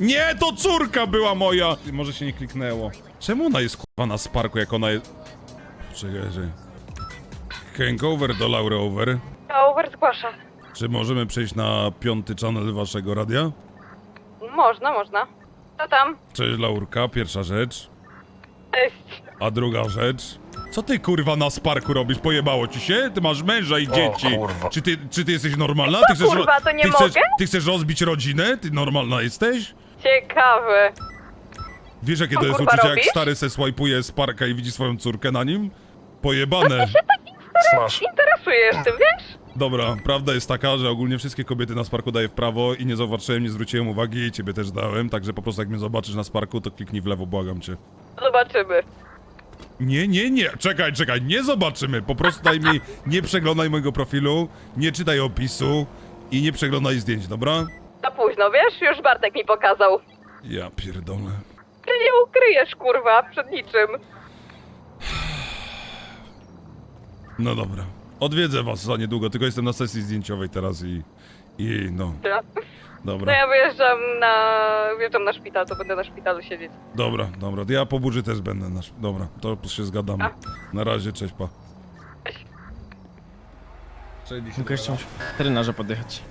Nie, to córka była moja! Może się nie kliknęło. Czemu ona jest kurwa na sparku, jak ona jest... Czekaj. Hangover do Laury Over. Over zgłasza. Czy możemy przejść na piąty channel waszego radia? Można, można. Co tam? Cześć Laurka, pierwsza rzecz. Cześć. A druga rzecz. Co ty kurwa na sparku robisz? Pojebało ci się? Ty masz męża i dzieci. Czy ty, czy ty jesteś normalna? Ty chcesz, ro- kurwa, to nie ty chcesz, mogę? ty chcesz rozbić rodzinę? Ty normalna jesteś? Ciekawe. Wiesz jakie to jest kurwa, uczucie, jak robisz? stary se swajpuje z parka i widzi swoją córkę na nim? Pojebane. Smash. Interesujesz tym, wiesz? Dobra, prawda jest taka, że ogólnie wszystkie kobiety na sparku daję w prawo i nie zauważyłem, nie zwróciłem uwagi i ciebie też dałem, także po prostu jak mnie zobaczysz na sparku, to kliknij w lewo, błagam cię. Zobaczymy. Nie, nie, nie, czekaj, czekaj, nie zobaczymy, po prostu daj mi, nie przeglądaj mojego profilu, nie czytaj opisu i nie przeglądaj zdjęć, dobra? Późno, wiesz? Już Bartek mi pokazał. Ja pierdolę. Ty nie ukryjesz, kurwa, przed niczym. No dobra. Odwiedzę was za niedługo, tylko jestem na sesji zdjęciowej teraz i... I no, Dobra. No dobra, ja wyjeżdżam na... wyjeżdżam na szpital, to będę na szpitalu siedzieć. dobra, dobra, ja po burzy też będę nasz... Dobra, to się zgadamy. Na razie, cześć, pa. Mogę jeszcze w terynarze podjechać.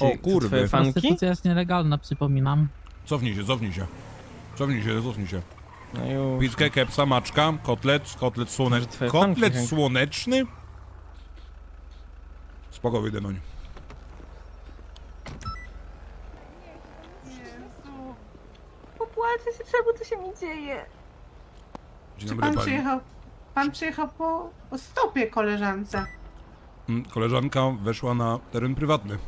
O, kurwy. Fanki? Prostytucja jest nielegalna, przypominam. Cofnij się, cofnij się. Cofnij się, cofnij się. No już. Pizzkę, kepsa, maczka, kotlet, kotlet Może słoneczny. twoje Kotlet fanki, Hank? słoneczny? Spoko, wyjdę noń. Popłaczę się, czemu to się mi dzieje? Dzień Czy dobry pan pani. przyjechał, pan przyjechał po po stopie koleżance? Mm, Koleżanka weszła na teren prywatny.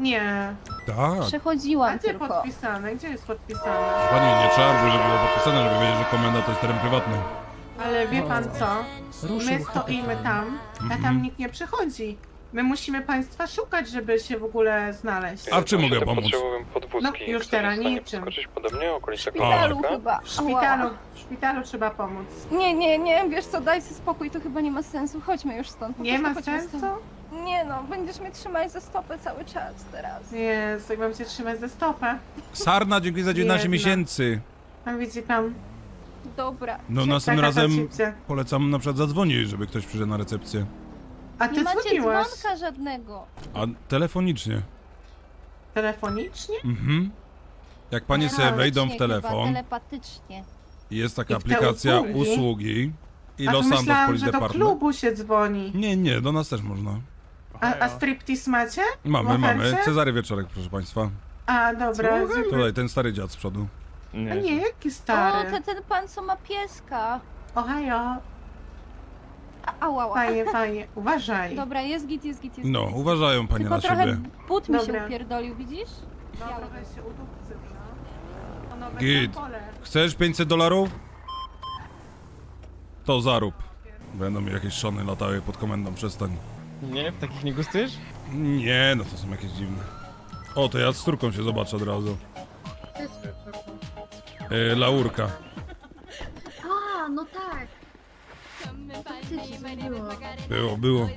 Nie. Tak. A Przechodziłam gdzie tylko. podpisane? Gdzie jest podpisane? Pani, nie trzeba, żeby było podpisane, żeby wiedzieć, że komenda to jest teren prywatny. Ale wie pan co? My stoimy tam, a Mhm. tam nikt nie przychodzi. My musimy państwa szukać, żeby się w ogóle znaleźć. A w czym mogę pomóc? Podwózki. No, już teraz niczym. Skoczyć pode mnie, W okolice szpitalu kolanka? chyba. W szpitalu, w szpitalu trzeba pomóc. Nie, nie, nie, wiesz co, daj sobie spokój, to chyba nie ma sensu. Chodźmy już stąd. po Nie prostu ma chodźmy sensu? stąd. Nie no, będziesz mnie trzymać za stopę cały czas teraz. Jest, jak mam cię trzymać za stopę. Sarna, dziękuję za 19 Biedna. miesięcy. Pan widzi pan. Dobra. No Taka następnym razem koncepcja. polecam na przykład zadzwonić, żeby ktoś przyszedł na recepcję. A Nie ty macie dzwoniłaś dzwonka żadnego. A telefonicznie. telefonicznie? Mhm. Jak panie sobie wejdą w Chyba, telefon, telepatycznie. jest taka I w te aplikacja usługi? usługi i A to Los myślałam, Police że do Department. klubu się dzwoni. Nie, nie, do nas też można. A, a striptease macie? Mamy, W mamy. ofercie? Cezary Wieczorek, proszę państwa. A, dobra. dziękuję. Tutaj, ten stary dziad z przodu. A Nie. jaki O, stary. ten, ten pan co ma pieska. Ohajo. A, ała, ała. Fajnie, fajnie. Uważaj. Dobra, jest git, jest git, jest No, git. uważają panie Tylko na trochę siebie. but mi się upierdolił, widzisz? No, trochę się udupcy, no. Git. pole. Chcesz 500 dolarów? To zarób. Będą mi jakieś szony latały pod komendą, przestań. Nie? W takich nie gustujesz? Nie, no to są jakieś dziwne. O, to ja z córką się zobaczę od razu. E, Laurka. A, no tak. Było, było.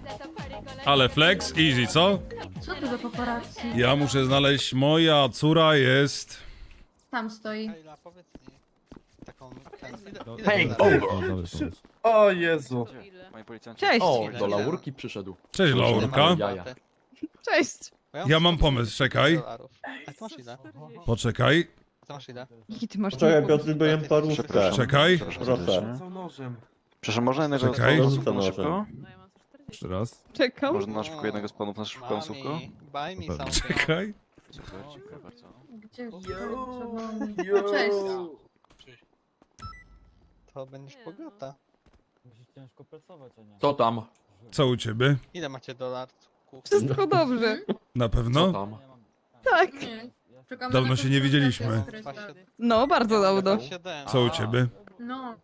Ale flex, easy, co? Co to za paparazzi? Ja muszę znaleźć, moja córa jest... Tam stoi. Hej, o Jezu. Cześć. O, do laurki przyszedł. Cześć Laurka. Jaja. Cześć. Ja mam pomysł, czekaj. A ty masz ile? Poczekaj, Ty masz ile? Jaki ty masz Czekaj, Piotr, bo jem parówkę. czekaj. Proszę. Przepraszam, można jednego Czekaj. z panów Rzucę na nożem. szybko? Jeszcze raz. Czekam. Można na szybko jednego z panów na szybko? Baj mi Czekaj. Dziękuję bardzo. Gdzie Cześć. To będziesz bogata. Co tam? Co u ciebie? Ile macie dolarów? Wszystko dobrze. Na Co pewno? tam? Tak. Czekamy Dawno na się nie widzieliśmy. No, bardzo dawno. Co u ciebie? No.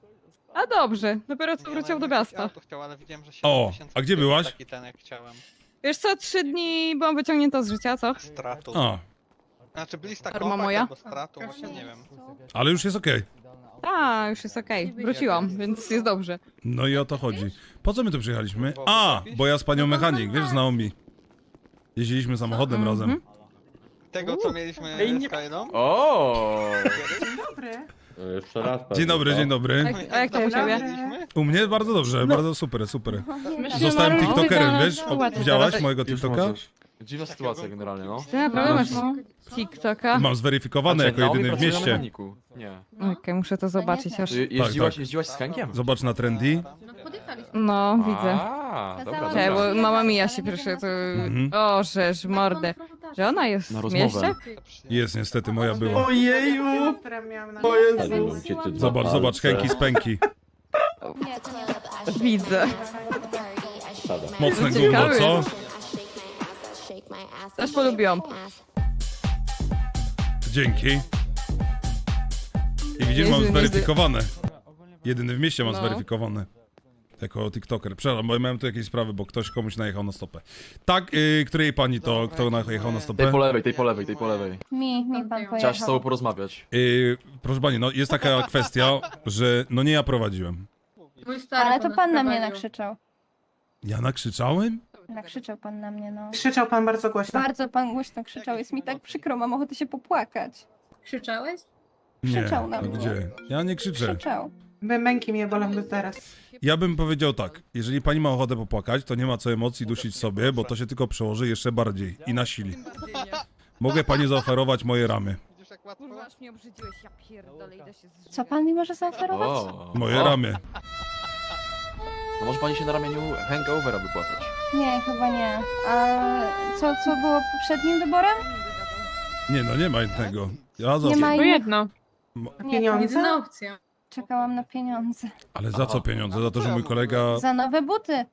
A dobrze, dopiero co wrócił do miasta. Chciał, ale widziałem, że O, 7 tysięcy a gdzie byłaś? Taki ten jak chciałem. Wiesz co, trzy dni byłam wyciągnięta z życia, co? Stratu. A, Znaczy blista kompak moja? albo stratu, właśnie nie wiem. ale już jest okej. A, już jest okej. Wróciłam, więc jest dobrze. No i o to chodzi. Po co my tu przyjechaliśmy? A, bo ja z panią mechanik, wiesz, z Naomi. Jeździliśmy samochodem Mhm. razem. tego co mieliśmy z Kaidą. O. Dzień dobry. Jeszcze raz. Dzień dobry, dzień dobry. A jak to u ciebie? U mnie bardzo dobrze, bardzo super, super. Zostałem tiktokerem, wiesz? O, widziałaś mojego TikToka? Dziwna sytuacja generalnie, no. Ty naprawdę masz TikToka? Mam zweryfikowane jako jedyny w mieście. Nie. Okej, muszę to zobaczyć aż. Jeździłaś, tak. jeździłaś z Henkiem? Zobacz na trendy. No. No, widzę. A, dobra, Kazałam- Cześć, dobra. bo mama mija się pierwsze, to... Mhm. O, żeż, mordę. Że ona jest Na w rozmowę. mieście? Jest niestety, moja była. Ojeju. O Jezu. Zobacz, zobacz, Henki z pęki. Widzę. Mocne gówno, co? Też polubiłam. Dzięki. I widzisz, mam zweryfikowane. Jedyny w mieście mam No. zweryfikowane. Jako TikToker. Przepraszam, bo ja miałem tu jakieś sprawy, bo ktoś komuś najechał na stopę. Tak, yy, której pani to, kto najechał na Tej stopę? po lewej, tej po lewej, tej po lewej. Mi, mi pan Chciałaś z tobą pojechał. porozmawiać. Yy, proszę pani, no jest taka kwestia, że no nie ja prowadziłem. Mój stary Ale to pan na mnie nakrzyczał. Ja nakrzyczałem? Nakrzyczał pan na mnie, no. Krzyczał pan bardzo głośno. Bardzo pan głośno krzyczał, jest mi tak przykro, mam ochotę się popłakać. Krzyczałeś? Nie, Krzyczał na no mnie. gdzie? Ja nie krzyczę. Krzyczał. By męki mnie bolą do teraz. Ja bym powiedział tak, jeżeli pani ma ochotę popłakać, to nie ma co emocji dusić sobie, bo to się tylko przełoży jeszcze bardziej i nasili. Mogę pani zaoferować moje ramy. Widzisz jak łatwo? Kurwa, aż mnie obrzydziłeś, ja pierdolę, idę się zżyć. Co pan mi może zaoferować? O, Moje o. ramy. No może pani się na ramieniu hangovera wypłakać. Nie, chyba nie. A co, co było poprzednim wyborem? Nie no, nie ma innego. Ja Nie ma innych. jedno. Nie, Pieniądze? Jedyna opcja. czekałam na pieniądze. Ale za co pieniądze? Za to, że mój kolega... Za nowe buty.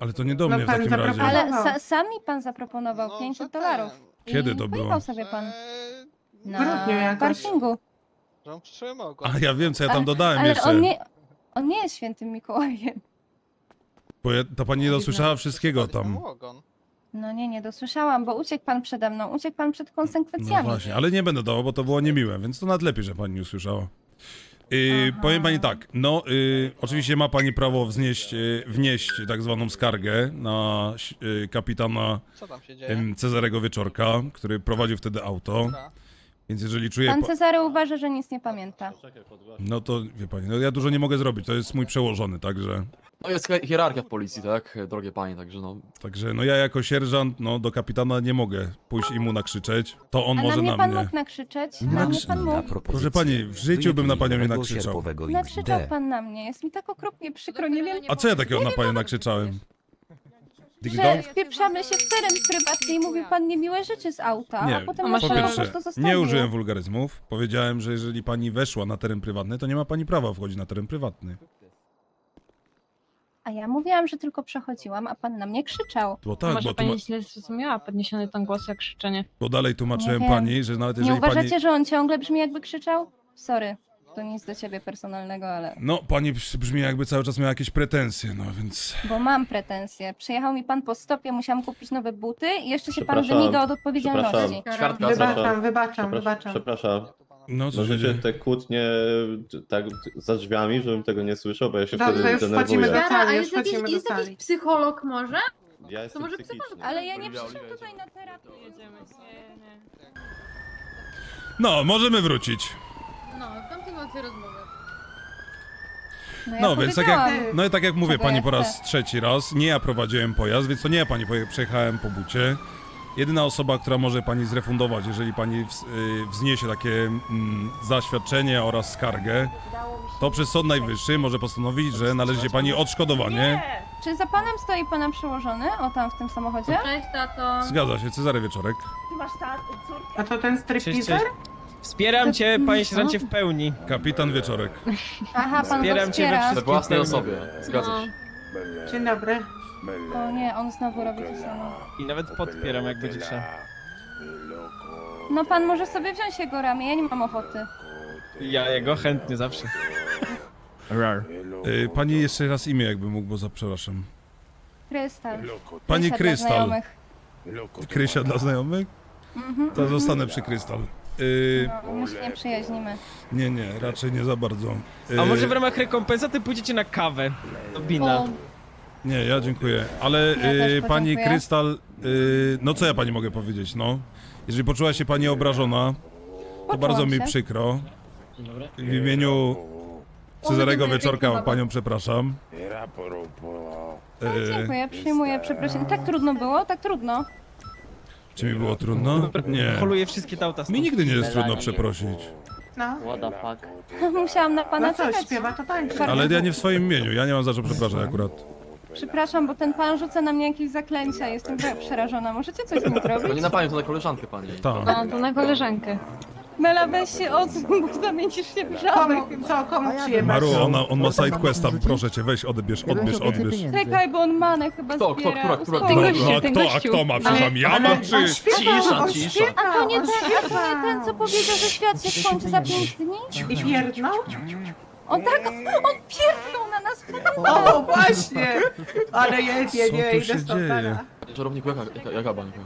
Ale to nie do No mnie w pan takim zaproponował. razie. Ale sa, sam mi pan zaproponował No, 500 to dolarów. I Kiedy to było? pojechał sobie pan Eee, na grudniu jakoś. parkingu. Ogon. A ja wiem, co ja tam Ale- dodałem Ale jeszcze. on nie, on nie jest świętym Mikołajem. Bo ja, ta pani nie dosłyszała wszystkiego tam. No nie, nie dosłyszałam, bo uciekł pan przede mną, uciekł pan przed No konsekwencjami. właśnie, ale nie będę dawał, bo to było niemiłe, więc to nawet lepiej, że pani nie usłyszała. Yy, Aha. powiem pani tak, no yy, oczywiście ma pani prawo wznieść, yy, wnieść tak zwaną skargę na yy, kapitana Co tam się dzieje? yy, Cezarego Wieczorka, który prowadził wtedy auto, Dobra. więc jeżeli czuje... Pan pa- Cezary uważa, że nic nie pamięta. No to wie pani, no ja dużo nie mogę zrobić, to jest mój przełożony, także... No jest hi- hierarchia w policji, tak? Drogie panie, także no. Także no ja jako sierżant, no do kapitana nie mogę pójść i mu nakrzyczeć, to on A może na mnie na pan mnie. mógł nakrzyczeć? Nie Na mnie pan mógł. Proszę pani, w życiu bym na panią nie nakrzyczał. Nakrzyczał pan na mnie, jest mi tak okropnie przykro, nie wiem, A co ja takiego na panią nakrzyczałem? Że dong? wpieprzamy się w teren prywatny i mówił pan niemiłe rzeczy z auta, Nie, a potem A nas masz- Po pan po pierwsze, prostu zostawił. nie użyłem wulgaryzmów. Powiedziałem, że jeżeli pani weszła na teren prywatny, to nie ma pani prawa wchodzić na teren prywatny. A ja mówiłam, że tylko przechodziłam, a pan na mnie krzyczał. Bo tak, Może bo, pani tłuma- źle zrozumiała podniesiony ten głos jak krzyczenie. bo dalej tłumaczyłem Nie wiem. pani, że nawet Nie jeżeli uważacie, pani... że on ciągle brzmi jakby krzyczał? Sorry, to nic do ciebie personalnego, ale... No, pani brzmi jakby cały czas miała jakieś pretensje, no więc... Bo mam pretensje. Przyjechał mi pan po stopie, musiałam kupić nowe buty i jeszcze się pan Przepraszam. wymiga od odpowiedzialności. Przepraszam. Świadka, Wybaczam, wybaczam, wybaczam. Przepraszam. No, co się Możecie dzieje? te kłótnie tak za drzwiami, żebym tego nie słyszał, bo ja się Dobrze, wtedy już wchodzimy denerwuję. do Gara, a sali, już jest jakiś, wchodzimy do jest jakiś sali. psycholog może? Ja jestem może psychiczny. Ale ja nie przyszłam tutaj na terapię. No, możemy wrócić. No, kontynuacja rozmowy. ja No, więc tak jak, powiedziałam. no i tak jak mówię Czego pani ja po raz trzeci raz, nie ja prowadziłem pojazd, więc to nie ja pani poje- przejechałem po bucie. Jedyna osoba, która może pani zrefundować, jeżeli pani y, wzniesie takie mm, zaświadczenie oraz skargę, to przez Sąd Najwyższy może postanowić, że należy się pani odszkodowanie. Czy za panem stoi pana przełożony? O, tam w tym samochodzie? Cześć, tato. Zgadza się, Cezary Wieczorek. A to ten Cześć, stripteaser? cześć. Wspieram cię, panie sierżancie, w pełni. Kapitan Wieczorek. Aha, pan go Wspieram cię we wspiera. We własnej osobie, zgadza No. się. Dzień dobry. O nie, on znowu robi to samo. I nawet podpieram, jak będzie trzeba. No pan może sobie wziąć jego ramię, ja nie mam ochoty. Ja jego chętnie zawsze. Rar. Y, pani jeszcze raz imię, jakby mógł, bo za przepraszam. Krystal. Pani Krysia dla Krystal. znajomych. Krysia dla znajomych? Mhm. To zostanę przy Krystal. Y, No, my się nie przyjaźnimy. nie, nie, raczej nie za bardzo. A Y, może w ramach rekompensaty pójdziecie na kawę? Do Bina. O, Nie, ja dziękuję. Ale też y, pani podziękuję. Krystal, y, no co ja pani mogę powiedzieć, no? Jeżeli poczuła się pani obrażona, to Poczułam bardzo mi się. przykro. W imieniu Cezarego Wieczorka panią przepraszam. No, Y, dziękuję, przyjmuję przeprosiny. Tak trudno było? Tak trudno. czy mi było trudno? Nie. Holuję wszystkie te auta Mi stąd. nigdy nie jest trudno przeprosić. No. Musiałam na pana No co, czekać. śpiewa to tańczy. Ale ja nie w swoim imieniu, ja nie mam za co przepraszać akurat. Przepraszam, bo ten pan rzuca na mnie jakieś zaklęcia. Jestem przerażona. Możecie coś z nim No nie zrobić? na panią, to na koleżankę pani. Tak. No, to na koleżankę. Mela, weź się odsuń, bo zamienisz się w żabę. Komu, co, komu przyjemność? Maru, ona, on ma side questa, proszę cię, weź, odbierz, odbierz, odbierz. Czekaj, bo on manę chyba Kto, kto, zbiera. która, która? Uspokój no a ten kto, a gościu. kto ma? Przepraszam, ja mam czy... Cisza, cisza. A to nie ten, a to nie ten, co powiedział, że świat się skończy za pięć dni? I pierdnął? On tak, on pierdnął. O, właśnie! Ale jedzie, nie, tu idę się stąd dzieje? teraz. Żarowniku, jaka, jaka, jaka bańka?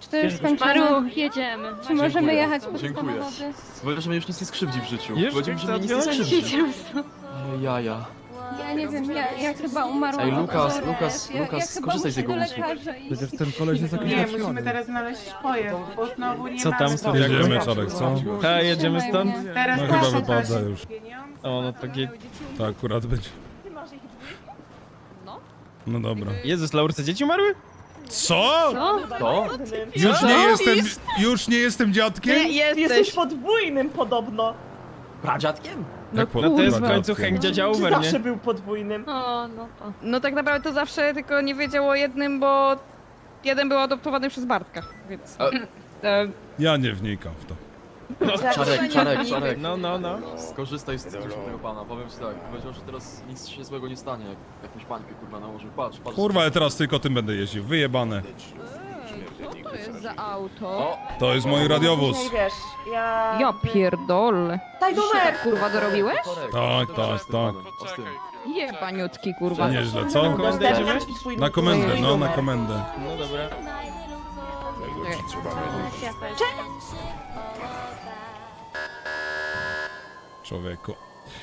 Czy to już skończone? Maru, jedziemy. Czy możemy jechać po Dziękuję. samochody? Powiedział, że mnie już nic nie skrzywdzi w życiu. Już Powiedział, że mnie nic nie skrzywdzi. Ej, Jaja. Ja nie wiem, ja, ja chyba umarłam. Ej, Lukas, od Lukas, ja, Lukas, ja chyba skorzystaj z muszę jego do usług. lekarza iść. Przecież ten koleś jest jakiś Nie, musimy teraz znaleźć pojazd, bo znowu nie Co mamy tam, domu. Jedziemy, Czarek, co? Ta, jedziemy stąd? Teraz No proszę chyba wypada już. Pieniądze. O, no to git. Tak, akurat będzie. No dobra. Jezus, Laurce, dzieci umarły? Co? To? Już nie jestem, już nie jestem dziadkiem? Jesteś podwójnym podobno. Pradziadkiem? Po- No to jest w końcu Hank dziadzia Czy Over, nie? zawsze był podwójnym? No, no to. No tak naprawdę to zawsze tylko nie wiedział o jednym, bo jeden był adoptowany przez Bartka, więc... A- E, Ja nie wnikam w to. Czarek, Czarek, Czarek. No, no, no. Skorzystaj z tego pana, powiem ci tak. Powiedział, że teraz nic się złego nie stanie, jak jakąś pańkę kurwa nałożył. Patrz, patrz. Kurwa, ja teraz tylko tym będę jeździł. Wyjebane. Co to jest za auto? O, To jest mój radiowóz. Później wiesz, ja... Ja pierdolę. Daj numer! Kurwa, dorobiłeś? Tak, tak, tak. z tym. Jebaniutki, kurwa. Nieźle, co? Komendę jedziemy? Na komendę, no, na komendę. No dobra. Człowieku.